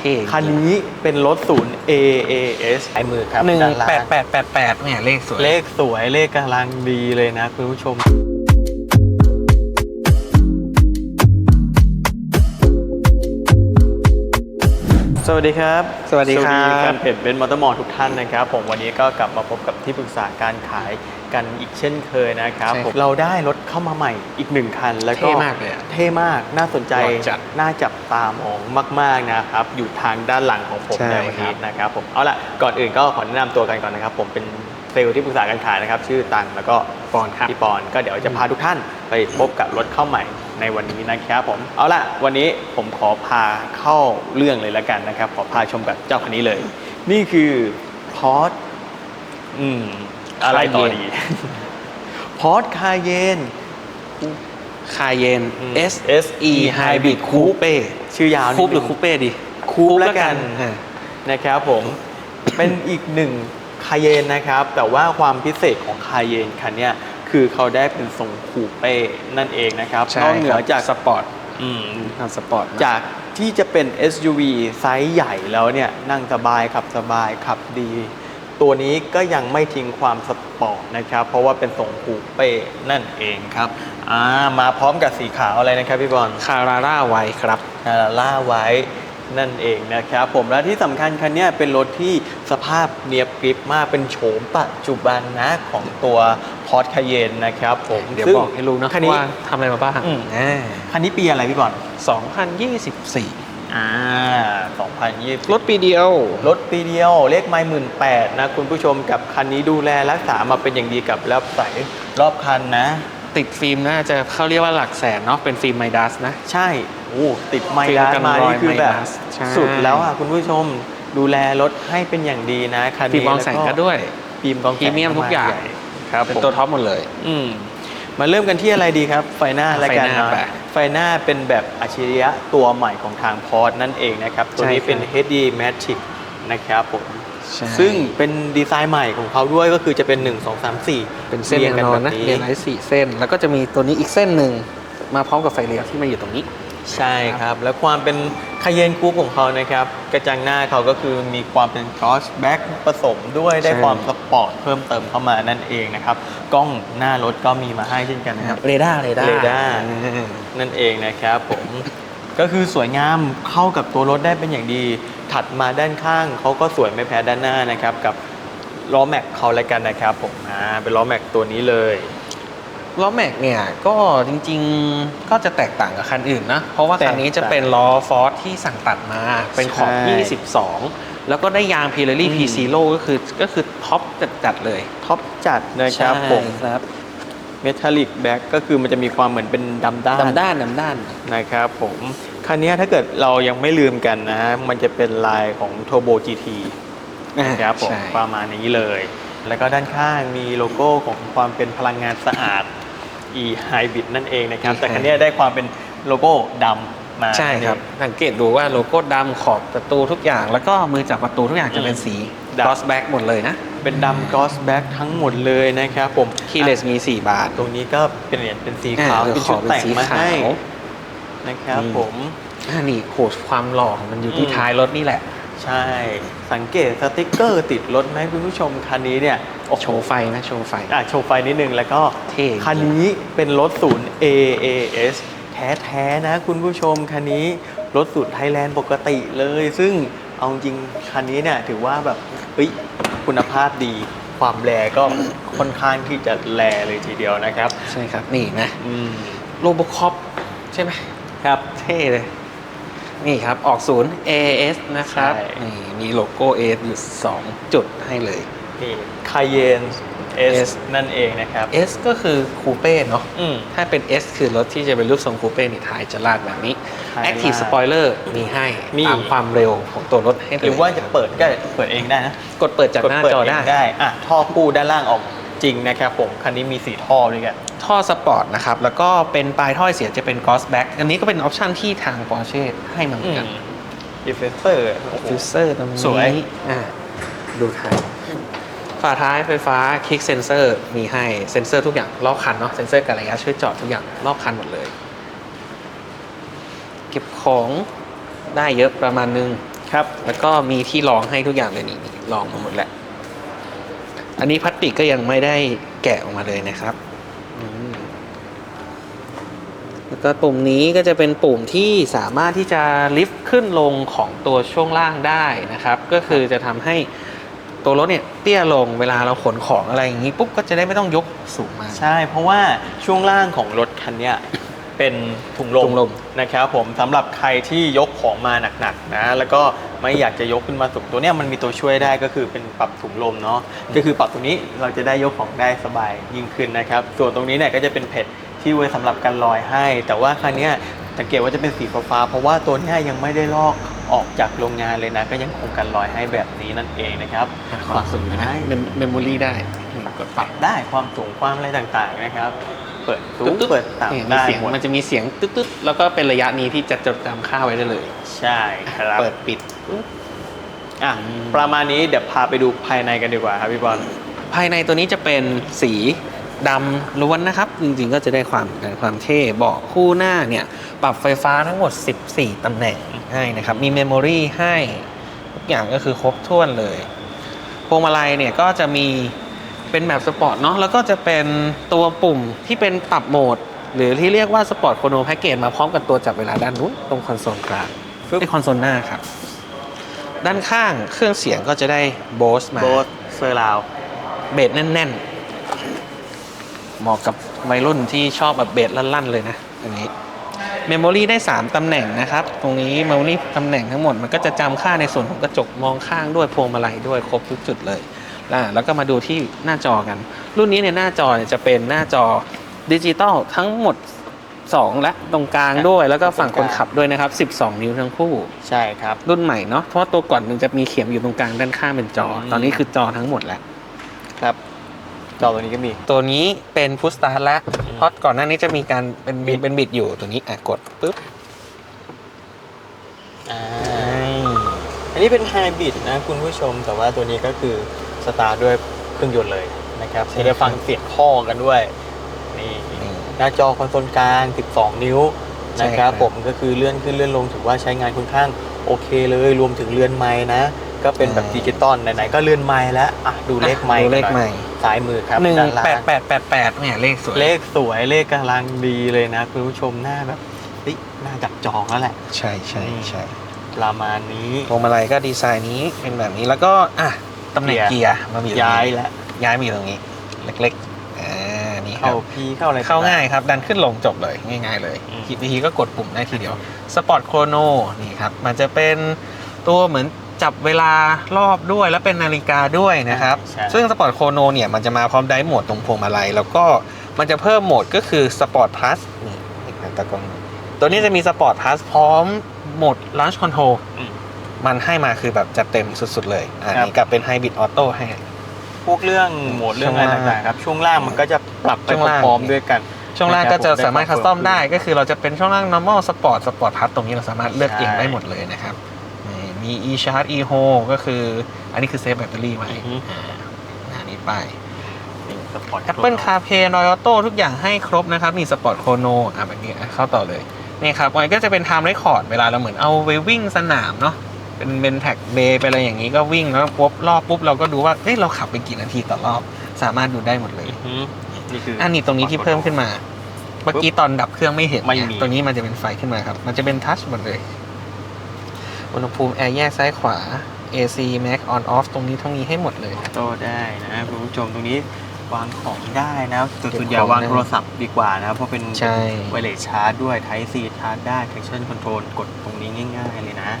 เท่คันนี้เป็นรถศูนย์ AAS ไอมือครับหนึ่งด้านล่างแปดแปดแปดแปดเนี่ยเลขสวยเลขสวยเลขกำลังดีเลยนะคุณผู้ชม สวัสดีครับสวัสดีครับ แฟนเพจเบนมอเตอร์มอลทุกท่านนะครับ ผมวันนี้ก็กลับมาพบกับที่ปรึกษาการขาย กันอีกเช่นเคยนะครับใช่ผมเราได้รถเข้ามาใหม่อีกหนึ่งคัน แล้วก็เท่มากเลยอะเท่มากน่าสนใจ หล่อจัดน่าจับตามองมาก ๆนะครับ อยู่ทางด้านหลังของผมใช่ในวันนี้ครับ นะครับผมเอาล่ะก่อนอื่นก็ขอแนะนำตัวกันก่อนนะครับ ผมเป็นเซลล์ที่ปรึกษาการขายนะครับ ชื่อตังแล้วก็ ปอนครับ พี่ปอนก็เดี๋ยวจะพาทุกท่านไปพบกับรถเข้าใหม่ในวันนี้นะครับผมเอาล่ะวันนี้ผมขอพาเข้าเรื่องเลยละกันนะครับ ขอพาชมกับเจ้าคันนี้เลย นี่คือพอร์ตอืม อะไรต่อดีพอร์ตคาเยนคาเยนอืม S S E Hybrid Coupe ชื่อยาวนิดคูปหรือนึงคูเป้ดีคูปแล้วกันอ่านะครับผมเป็นอีกหนึ่งคาเยนนะครับ แต่ว่าความพิเศษของคาเยนคันเนี้ยคือเขาได้เป็นทรงคูเป้นั่นเองนะครับใช่นอกเหนือจากสปอร์ตอืมทำสปอร์ตมจากที่จะเป็น SUV ไซส์ใหญ่แล้วเนี่ยนั่งสบายขับสบายขับดี ตัวนี้ก็ยังไม่ทิ้งความสปอร์ตนะครับ เพราะว่าเป็นทรงคูเป้นั่นเองครับอ่ามาพร้อมกับสีขาวอะไรนะครับพี่บอลคาราร่าไว้ครับนาล่าไว้นั่นเองนะครับผมและที่สำคัญคันเนี้ยเป็นรถที่สภาพเนียบกริบมากเป็นโฉมปัจจุบันนะของตัวพอร์ตคาเยนนะครับผมเดี๋ยวซึ่งบอกให้รู้นะคันนี้ว่าทำอะไรมาบ้างอืมอ่าคันนี้ปีอะไรพี่บอล2024 อ่า2020 รถปีเดียว รถปีเดียวเลขไม่หมื่นแปดนะคุณผู้ชมกับคันนี้ดูแลรักษามาเป็นอย่างดีกับแล้วใสรอบคันนะ ติดฟิล์มน่าจะเขาเรียกว่าหลักแสนเนาะเป็นฟิล์มไมดัสนะ ใช่โอ้ติดไมฟิลดากันมารอยนี่คือแบบไมดัสใช่สุดแล้วอะคุณผู้ชมดูแลรถให้เป็นอย่างดีนะคันนี้ฟิล์มมองแสงก็ด้วยฟิล์มกองแสงพรีเมียมทุกอย่างใหญ่ครับเป็นผมตัวท็อปหมดเลย อืมมาเริ่มกันที่อะไรดีครับ ไฟหน้าและกันไฟหน้านะ ไปไฟหน้าเป็นแบบอัจฉริยะตัวใหม่ของทางพอร์ตนั่นเองนะครับ ตัวนี้ใช่ครับเป็น HD Matic นะครับผมใช่ซึ่งเป็นดีไซน์ใหม่ของเขาด้วยก็คือจะเป็น 1 2 3 4 เป็นเส้นรีแนยงวนอนแบบนะเรียงไว้สี่เส้น แล้วก็จะมีตัวนี้อีกเส้นหนึ่งมาพร้อมกับไฟเลี้ยวที่มาอยู่ตรงนี้ ใช่ครับ แล้วความเป็นคาเยนคูปของเขานะครับ กระจังหน้าเขาก็คือมีความเป็น cross back ผสมด้วยได้ใช่ความสปอร์ตเพิ่มเติมเข้ามานั่นเองนะครับ กล้องหน้ารถก็มีมาให้เช่นกันนะครับเรดาร์เรดาร์เรดาร์นั่นเองนะครับผมก็คือสวยงามเข้ากับตัวรถได้เป็นอย่างดี ถัดมาด้านข้างเขาก็สวยไม่แพ้ด้านหน้านะครับ กับล้อแม็กเขาแล้วกันนะครับผมอ่าเป็นล้อแม็กตัวนี้เลย ล้อแม็กเนี่ยก็จริงๆก็จะแตกต่างกับคันอื่นนะ เพราะว่าคันนี้จะเป็นล้อฟอร์สที่สั่งตัดมาเป็นขอบใช่22 แล้วก็ได้ยางพิล a รี่อืมพีซีโร่ก็คือก็คือท็อปจัดๆเลยท็อปจัดนะครับผมครับเมทัลลิกแบ็กก็คือมันจะมีความเหมือนเป็นดำด้านดำด้านดำด้านนะครับผมคันนี้ถ้าเกิดเรายังไม่ลืมกันนะฮะมันจะเป็นลายของ Turbo GT นะครับผมใช่ประมาณนี้เลย แล้วก็ด้านข้างมีโลโก้ของความเป็นพลังงานสะอาด e hybrid นั่นเองนะครับ แต่คันนี้ได้ความเป็นโลโก้ดำมาใช่ครับ สังเกตดูว่าโลโก้ดำขอบประตูทุกอย่าง แล้วก็มือจับประตูทุกอย่างจะเป็นสีดำก o สแบ็กหมดเลยนะ เป็นดำ gloss back ทั้งหมดเลยนะครับผมคีเลสมี 4 บาท ตรงนี้ก็เป็นเหรียญเป็นสีขาวอ่าเป็นชุดแต่งมาให้ขอเป็นสีขาวนะครับอืมผมอ่านี่โหความหล่อของมันอยู่ที่อืมท้ายรถนี่แหละ ใช่สังเกตสติกเกอร์ติดรถไหมคุณผู้ชมคันนี้เนี่ยโอ้โหโชว์ไฟนะโชว์ไฟอะโชว์ไฟนิดนึงแล้วก็เท่จริงคันนี้เป็นรถศูนย์ AAS แท้ๆนะคุณผู้ชมคันนี้รถศูนย์ไทยแลนด์ปกติเลย ซึ่งเอาจริงคันนี้เนี่ยถือว่าแบบเฮ้ยคุณภาพดีความแรก็ค่อนข้างที่จะแรเลยทีเดียวนะครับ ใช่ครับ นี่นะอืมโลโบคอปใช่ไหมครับ เท่เลย นี่ครับออกศูนย์ AS นะครับใช่ นี่มีโลโก้ A อยู่ 2 จุดให้เลย นี่คาเยน S S นั่นเองนะครับ S ก็คือคูเป้เนาะอืม ถ้าเป็น S คือรถที่จะเป็นรูปทรงคูเป้นี่ท้ายจะลากแบบนี้ ท้ายลาก Active Spoiler มีให้มี ตามความเร็วของตัวรถให้เลยหรือว่าจะเปิดก็เปิดเองได้นะกดเปิดจากหน้าจอได้ กเปิเงได้อะท่อคู่ด้านล่างออกจริงนะครับผม คันนี้มีสีท่อด้วยกัน ท่อสปอร์ตนะครับ แล้วก็เป็นปลายท่อเสียจะเป็น Ghost Back อันนี้ก็เป็นออปชันที่ทาง Porsche ให้มาเหมือนกันดิฟเฟเซอร์ฟิวเซอร์ตรงนี้สวยอ่าดูท้ายฝาท้ายไฟฟ้าคลิกเซนเซอร์มีให้เซนเซอร์ทุกอย่างรอบคันเนาะเซนเซอร์การระยะช่วยจอดทุกอย่างรอบคันหมดเลย เก็บของได้เยอะประมาณนึงครับ แล้วก็มีที่รองให้ทุกอย่างเลยนี่นี่รองมาหมดแหละ อันนี้พลาสติกก็ยังไม่ได้แกะออกมาเลยนะครับอืม แล้วก็ปุ่มนี้ก็จะเป็นปุ่มที่สามารถที่จะลิฟต์ขึ้นลงของตัวช่วงล่างได้นะครับ ก็คือจะทำให้ตัวรถเนี่ยเตี้ยลงเวลาเราขนของอะไรอย่างนี้ปุ๊บก็จะได้ไม่ต้องยกสูงมากใช่ เพราะว่าช่วงล่างของรถคันเนี้ยเป็นถุงลถุมงลมนะครับผมสำหรับใครที่ยกของมาหนักๆนะแล้วก็ไม่อยากจะยกขึ้นมาสูงตัวเนี้ยมันมีตัวช่วยได้ก็คือเป็นปรับถุงลมเนาะก็คือปรับตรงนี้เราจะได้ยกของได้สบายยิ่งขึ้นนะครับ ส่วนตรงนี้เนี่ยก็จะเป็นเพจ ที่ไว้สำหรับกันลอยให้ แต่ว่าคันเนี้ยสังเกตว่าจะเป็นสีฟ้าๆเพราะว่าตัวเนี้ยยังไม่ได้ลอกออกจากโรงงานเลยนะก็ยังคงกันลอยให้แบบนี้นั่นเองนะครับความสูงนะเมมโมรี่ได้กดปรับได้ความสูงความอะไรต่างๆนะครับ เปิดสูงตึ๊ดๆเปิดนี่ต่ำมีได้เสียงหมดมันจะมีเสียงตึ๊ดๆแล้วก็เป็นระยะนี้ที่จะจดจำค่าไว้ได้เลย ใช่ครับเปิดปิดอะอืมประมาณนี้เดี๋ยวพาไปดูภายในกันดีกว่าครับพี่บอลภายในตัวนี้จะเป็นสี ดำล้วนนะครับ จริงๆก็จะได้ความความเท่เบาะคู่หน้าเนี่ย ปรับไฟฟ้าทั้งหมด 14 ตำแหน่งให้นะครับ มีเมมโมรีให้ทุกอย่างก็คือครบถ้วนเลยพวงมาลัยเนี่ยก็จะมีเป็นแบบสปอร์ตเนาะแล้วก็จะเป็นตัวปุ่มที่เป็นปรับโหมด หรือที่เรียกว่าสปอร์ตโคโนแพ็กเกจมาพร้อมกับตัวจับเวลาด้านนู้นตรงคอนโซลกลางในคอนโซลหน้าครับ ด้านข้างเครื่องเสียงก็จะได้โบสมาโบสเซอร์ราวเบสแน่นๆ เหมาะกับวัยรุ่นที่ชอบแบบเบสลั่นๆเลยนะอันนี้เมมโมรีได้ 3 ตำแหน่งนะครับ ตรงนี้เมมโมรีตำแหน่งทั้งหมด มันก็จะจำค่าในส่วนของกระจกมองข้างด้วยพวงมาลัยด้วยครบทุกจุดเลยอ่าแล้วก็มาดูที่หน้าจอกัน รุ่นนี้เนี่ยหน้าจอเนี่ยจะเป็นหน้าจอดิจิตอลทั้งหมด 2 และตรงกลางด้วย แล้วก็ฝั่งคนขับด้วยนะครับ 12 นิ้วทั้งคู่ ใช่ครับ รุ่นใหม่เนาะเพราะว่าตัวก่อนมันจะมีเข็มอยู่ตรงกลางด้านข้างเป็นจออืมตอนนี้คือจอทั้งหมดแล้วครับ จอตัวนี้ก็มี ตัวนี้เป็นพุชสตาร์ทแล้วอืมเพราะก่อนหน้านี้จะมีการเป็นบิบิดดเป็นบิดอยู่ตัวนี้อะกดปุ๊บอ่าอันนี้เป็นไฮบริดนะคุณผู้ชม แต่ว่าตัวนี้ก็คือสตาร์ทด้วยเครื่องยนต์เลยนะครับจะได้ฟังเสียงข้อกันด้วยนี่นี่หน้าจอคอนโซลกลาง 12 นิ้วใช่นะคครัรับบผมก็คือเลื่อนขึ้นเลื่อนลงถือว่าใช้งานค่อนข้างโอเคเลยรวมถึงเลื่อนไม้นะ ก็เป็นแบบดิจิตอลไหนๆก็เลื่อนไม้แล้วอะดูเลขไม้ดูเลขกันหใหน่อม่ย ซ้ายมือครับหนึ่งด้านล่างแปดแปดแปดแปดเนี่ยเลขสวยเลขสวยเลขกำลังดีเลยนะคุณผู้ชมหน้าแบบเฮ้ยหน้าจับจองแล้วแหละ ใช่ใช่ใช่ประมาณนี้พวงมาลัยก็ดีไซน์นี้เป็นแบบนี้แล้วก็อะตำแหน่งเกีเกียยร์ร์มามีตรงนี้ย้ายแล้วย้ายมาอยู่ตรงนี้ เล็กๆอ่านี่ครัเข้าบพีเข้าอะไรเข้าง่ายครับ ดันขึ้นลงจบเลยง่าย ๆ เลยอืมคิดวิธีก็กดปุ่มได้ทีเดียวสปอร์ตโครโนนี่ครับมันจะเป็นตัวเหมือน จับเวลารอบด้วยแล้วเป็นนาฬิกาด้วยนะครับ ใช่ซึ่งสปอร์ตโครโนเนี่ยมันจะมาพร้อมไดร์โหมดตรงพวงมาลัยแล้วก็มันจะเพิ่มโหมดก็คือสปอร์ตพลัสนี่อีกหนึ่งตะกล้องตัวนี้จะมีสปอร์ตพลัสพร้อมโหมดลันช์คอนโทรอืมมันให้มาคือแบบจัดเต็มสุดๆเลยอันครับนี้กับเป็นไฮบริดออโต้ให้ พวกเรื่องโหมดเรื่องอะไรช่วงล่างต่างๆครับ ช่วงล่างมันก็จะปรับไปช่วงล่าง พร้อมๆด้วยกัน ช่วงล่างก็จะสามารถนะคัคสบตอมได้ก็คือเราจะเป็นช่วงล่าง normal sport sport plus ตรงนี้เราสามารถเลือกเองใช่ได้หมดเลยนะครับนี่ มี e charge e hold ก็คือ อันนี้คือเซฟแบตเตอรี่ไว้อือฮึอ่าอันนี้ไปนี่สปอร์ต Apple CarPlay Android Auto ทุกอย่างให้ครบนะครับ มี Sport Chrono อะแบบนี้อะเข้าต่อเลย นี่ครับมันก็จะเป็น Time Record เวลาเราเหมือนเอาไปวิ่งสนามเนาะเป็นเป็นแท็กเบย์ไปอะไรอย่างนี้ก็วิ่งแล้วปุ๊บรอบปุ๊บเราก็ดูว่าเฮ้ยเราขับไปกี่นาทีต่อรอบ สามารถดูได้หมดเลยอือฮึนี่คืออันนี้ตรงนี้ที่เพิ่มขึ้นมา เมื่อกี้ตอนดับเครื่องไม่เห็นไม่เนี่ยมีตัวนี้มันจะเป็นไฟขึ้นมาครับ มันจะเป็นทัชหมดเลย อุณหภูมิแอร์แยกซ้ายขวา AC Max on off ตรงนี้ทั้งนี้ให้หมดเลย โต้ได้นะคุณผู้ชมตรงนี้วางของได้นะแต่เก็บส่วนใหญ่ของวางได้โทรศัพท์ดีกว่านะเพราะเป็นใช่ ไวเลสชาร์จด้วย Type C ชาร์จได้ Traction Control กดตรงนี้ง่าย ๆ เลยนะ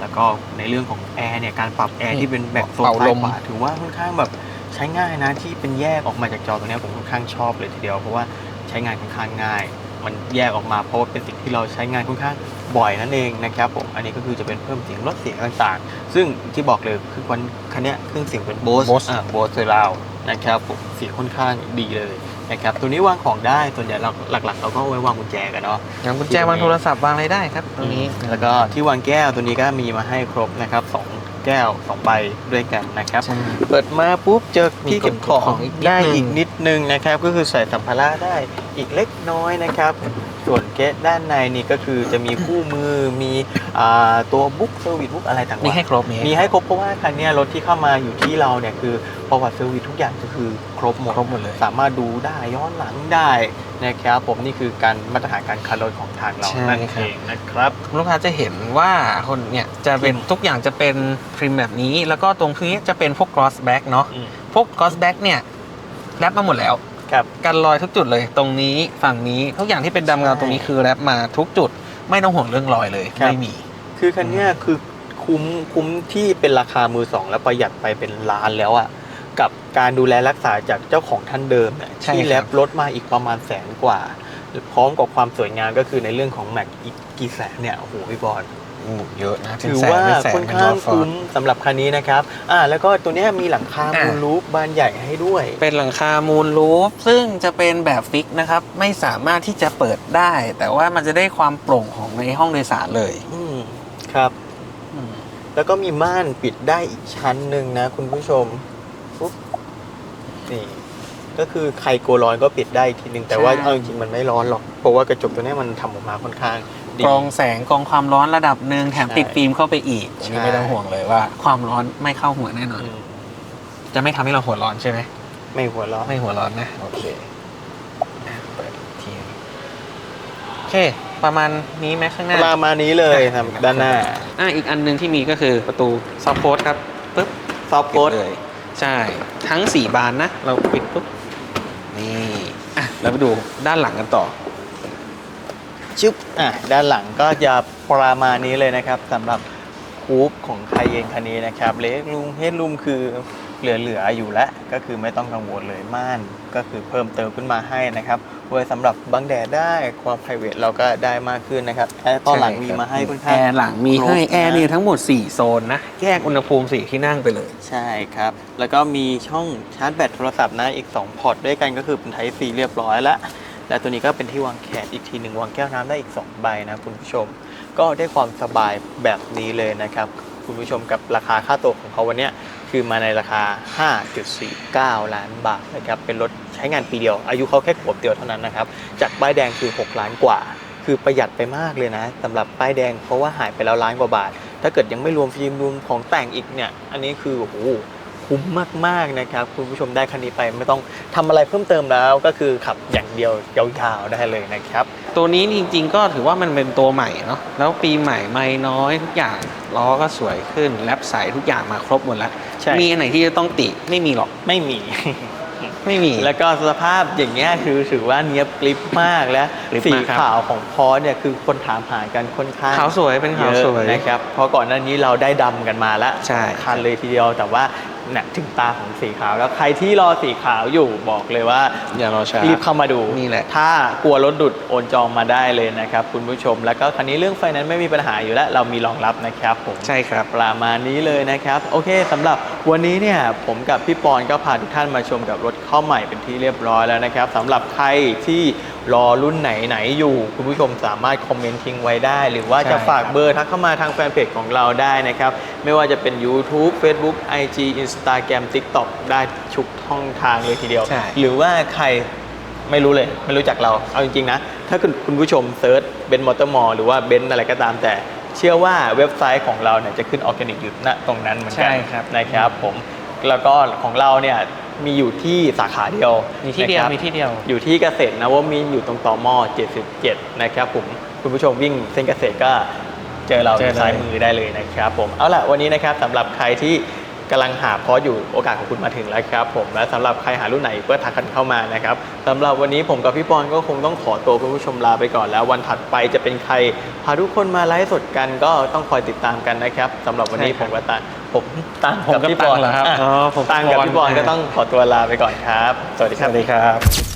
แล้วก็ในเรื่องของแอร์เนี่ยการปรับแอร์ที่เป็นแบบโซนเป่าซ้าลยม ขวาถือว่าค่อนข้างแบบใช้ง่ายนะที่เป็นแยกออกมาจากจอตัวเนี้ยผมค่อนข้างชอบเลยทีเดียวเพราะว่าใช้งานค่อนข้างง่าย มันแยกออกมาเพราะว่าเป็นสิ่งที่เราใช้งานค่อนข้างบ่อยนั่นเองนะครับผมอันนี้ก็คือจะเป็นเพิ่มเสียงลดเสียงต่างๆ ซึ่งที่บอกเลยคือวันคันเนี้ยเครื่องเสียงเป็นโบส Bose อ่าโบสเซอร์ราวนะครับผมเสียงค่อนข้างดีเลยนะครับตัวนี้วางของได้ส่วนใหญ่เราหลักๆ เราก็เอาไว้วางกุญแจกันเนาะวางกุญแจวางโทรศัพท์วางอะไรได้ครับตรงนี้ แล้วก็ที่วางแก้วตัวนี้ก็มีมาให้ครบนะครับสอง แก้วสองใบด้วยกันนะครับ ใช่ เปิดมาปุ๊บเจอที่เก็บของมีกล่องอีกนิดได้นึงอีกนิดนึงนะครับ ก็คือใส่สัมภาระได้อีกเล็กน้อยนะครับ ส่วนเกะด้านในนี่ก็คือจะมีคู่มือมีอ่าตัวบุ๊กเซอร์วิสบุ๊กอะไรต่างๆมีให้ครบมีให้ครบเพราะว่าคันเนี้ยรถที่เข้ามาอยู่ที่เราเนี่ยคือประวัติเซอร์วิสทุกอย่างก็คือครบหมดครบหมดเลยสามารถดูได้ย้อนหลังได้นะครับผมนี่คือการมาตรฐานการคันรถของทางเราใช่นั่นคเอรับงนะครับลูกค้าจะเห็นว่าคนเนี่ยจะเป็นทุกอย่างจะเป็นพริมแบบนี้ แล้วก็ตรงนี้จะเป็นพวก cross back เนาะอืมพวก cross back เนี่ยแรปมาหมดแล้ว ครับกันรอยทุกจุดเลย ตรงนี้ฝั่งนี้ทุกอย่างที่เป็นดำเงาใช่ตรงนี้คือแรปมาทุกจุดไม่ต้องห่วงเรื่องรอยเลยครับ ไม่มี คือคันเนี้ยคือคุ้มคุ้มที่เป็นราคามือสอง แล้วประหยัดไปเป็นล้านแล้วอะ่ะกับการดูแลรักษาจากเจ้าของท่านเดิมเนี่ยใช่ที่ครับ แลบรถมาอีกประมาณแสนกว่า พร้อมกับความสวยงามก็คือในเรื่องของแม็กอีกกี่แสนเนี่ยโอ้โหพี่บอลโอ้เยอะนะเป็นถือแสนว่าเป็นแสนค่อนเป็นข้างรถฟอร์คุ้ดมสำหรับคันนี้นะครับอ่าแล้วก็ตัวเนี้ยมีหลังคาอ่ามูลลูปบานใหญ่ให้ด้วย เป็นหลังคามูลรูฟซึ่งจะเป็นแบบฟิกนะครับ ไม่สามารถที่จะเปิดได้ แต่ว่ามันจะได้ความโปร่งของในห้องโดยสารเลยอืมครับ แล้วก็มีม่านปิดได้อีกชั้นหนึ่งนะคุณผู้ชมปุ๊บนี่ ก็คือใครกลัวร้อนก็ปิดได้อีกทีหนึ่งแต่ว่าใช่เอาจริงๆมันไม่ร้อนหรอก เพราะว่ากระจกตัวเนี้ยมันทำออกมาค่อนข้างดี กรองแสงกรองความร้อนระดับหนึ่งแถมใช่ติดฟิล์มเข้าไปอีกอันนี้ใช่ไม่ต้องห่วงเลยว่า ความร้อนไม่เข้าหัวแน่นอนอืมจะไม่ทำให้เราหัวร้อนใช่ไหมไม่หัวร้อนไม่หัวร้อนนะโอเคอะเปิดอีกทีโอเค ประมาณนี้ไหมข้างหน้าประมาณนี้เลยครับด้านหน้าอะอีกอันหนึงที่มีก็คือประตูซอฟโพสครับปึ๊บซอฟต์ปิโค้ดดเลยใช่ทั้ง 4 บานนะ เราปิดปุ๊บนี่อะเราไปดูด้านหลังกันต่อ ชึบอะด้านหลังก็จะประมาณนี้เลยนะครับสำหรับคูปของไคเยนคันนี้นะครับเลกรูมเฮดรูมคือเหลือๆอยู่แล้วก็คือไม่ต้องกังวลเลยม่านก็คือเพิ่มเติมขึ้นมาให้นะครับไว้สำหรับบังแดดได้ความ p r i v a t เราก็ได้มากขึ้นนะครับแอร์ตอนหลังมีมาให้ค่อนแอข้างร์หลังมีครบให้นะแอร์เนี่ยทั้งหมด 4 โซนนะ แยกอุณหภูมิ4ที่นั่งไปเลย ใช่ครับ แล้วก็มีช่องชาร์จแบตโทรศัพท์นะอีก 2 พอร์ตด้วยกันก็คือเป็น Type C เรียบร้อยแล้ว และตัวนี้ก็เป็นที่วางแขนอีกทีหนึ่งวางแก้วน้ำได้อีก 2 ใบนะคุณผู้ชม ก็ได้ความสบายแบบนี้เลยนะครับ คุณผู้ชมกับราคาค่าตัวของเขาวันนี้คือมาในราคา 5.49 ล้านบาทนะครับเป็นรถใช้งานปีเดียว อายุเขาแค่ขวบเดียวเท่านั้นนะครับจากป้ายแดงคือ 6 ล้านกว่า คือประหยัดไปมากเลยนะสำหรับป้ายแดงเพราะว่าหายไปแล้วล้านกว่าบาท ถ้าเกิดยังไม่รวมฟิล์มรวมของแต่งอีกเนี่ยอันนี้คือโอ้โห คุ้มมากๆนะครับคุณผู้ชมได้คันนี้ไปไม่ต้องทำอะไรเพิ่มเติมแล้วก็คือขับอย่างเดียวยาวๆได้เลยนะครับ ตัวนี้จริงๆ ก็ถือว่ามันเป็นตัวใหม่เนาะแล้วปีใหม่ไม่น้อยทุกอย่างล้อก็สวยขึ้นแลปใสทุกอย่างมาครบหมดแล้วใช่มีอันไหนที่จะต้องติไม่มีหรอกไม่มีไม่มี แล้วก็สภาพอย่างเงี้ยคือถือว่าเนี้ยบกลิปมากและกริปสีมากครับขาวของพอสเนี่ยคือคนถามหากันค่อนข้างขาวสวยเป็นเยขาวอะสวยนะครับเพราะก่อนหน้านี้เราได้ดำกันมาแล้วใช่คันเลยทีเดียวแต่ว่า เนี่ยถึงตาของสีขาวแล้วใครที่รอสีขาวอยู่บอกเลยว่า อย่ารอช้ารีบเข้ามาดูนี่แหละ ถ้ากลัวรถดุดโอนจองมาได้เลยนะครับ คุณผู้ชม แล้วก็คันนี้เรื่องไฟนั้นไม่มีปัญหาอยู่แล้ว เรามีรองรับนะครับผมใช่ครับประมาณนี้เลยนะครับ โอเคสำหรับวันนี้เนี่ยผมกับพี่ปอนก็พาทุกท่านมาชมกับรถเข้าใหม่เป็นที่เรียบร้อยแล้วนะครับสำหรับใครที่ รอรุ่นไหนไหนๆอยู่ คุณผู้ชมสามารถคอมเมนต์ทิ้งไว้ได้ หรือว่าใช่จะฝากครับเบอร์ทักเข้ามาทางแฟนเพจของเราได้นะครับ ไม่ว่าจะเป็น YouTube Facebook IG Instagram TikTok ได้ทุกช่องทางเลยทีเดียวใช่หรือว่าใครไม่รู้เลยไม่รู้จักเราเอาจริงๆนะ ถ้าคุณคุณผู้ชมเซิร์ชเบนมอเตอร์มอลหรือว่าเบนอะไรก็ตามแต่ เชื่อว่าเว็บไซต์ของเราเนี่ยจะขึ้นออร์แกนิกอยู่ณตรงนั้นเหมือนกัใช่ครับนะครับผมแล้วก็ของเราเนี่ย มีอยู่ที่สาขาเดียวมีที่เดียวนะครับมีที่เดียว อยู่ที่เกษตรนวมินทร์อยู่ตรงต่อมอ77 นะครับผมคุณผู้ชมวิ่งเส้นเกษตรก็เจอเราเจอที่ซ้ายเลยมือได้เลยนะครับผมเอาล่ะวันนี้นะครับสำหรับใครที่ กำลังหาคอร์สอยู่โอกาสของคุณมาถึงแล้วครับผมและสำหรับใครหารุ่นไหนก็ทักกันเข้ามานะครับสำหรับวันนี้ผมกับพี่ปอนก็คงต้องขอตัวคุณผู้ชมลาไปก่อน แล้ววันถัดไปจะเป็นใครพาทุกคนมาไลฟ์สดกันก็ต้องคอยติดตามกันนะครับสำหรับวันนี้ใช่ผครับมกับตันผมตังผมกับกับพี่ตัปงอนเหรอครับะอ๋อผมตังกับพี่ปอนปอนก็ต้องขอตัวลาไปก่อนครับ สวัสดีสครับวัสดีครับ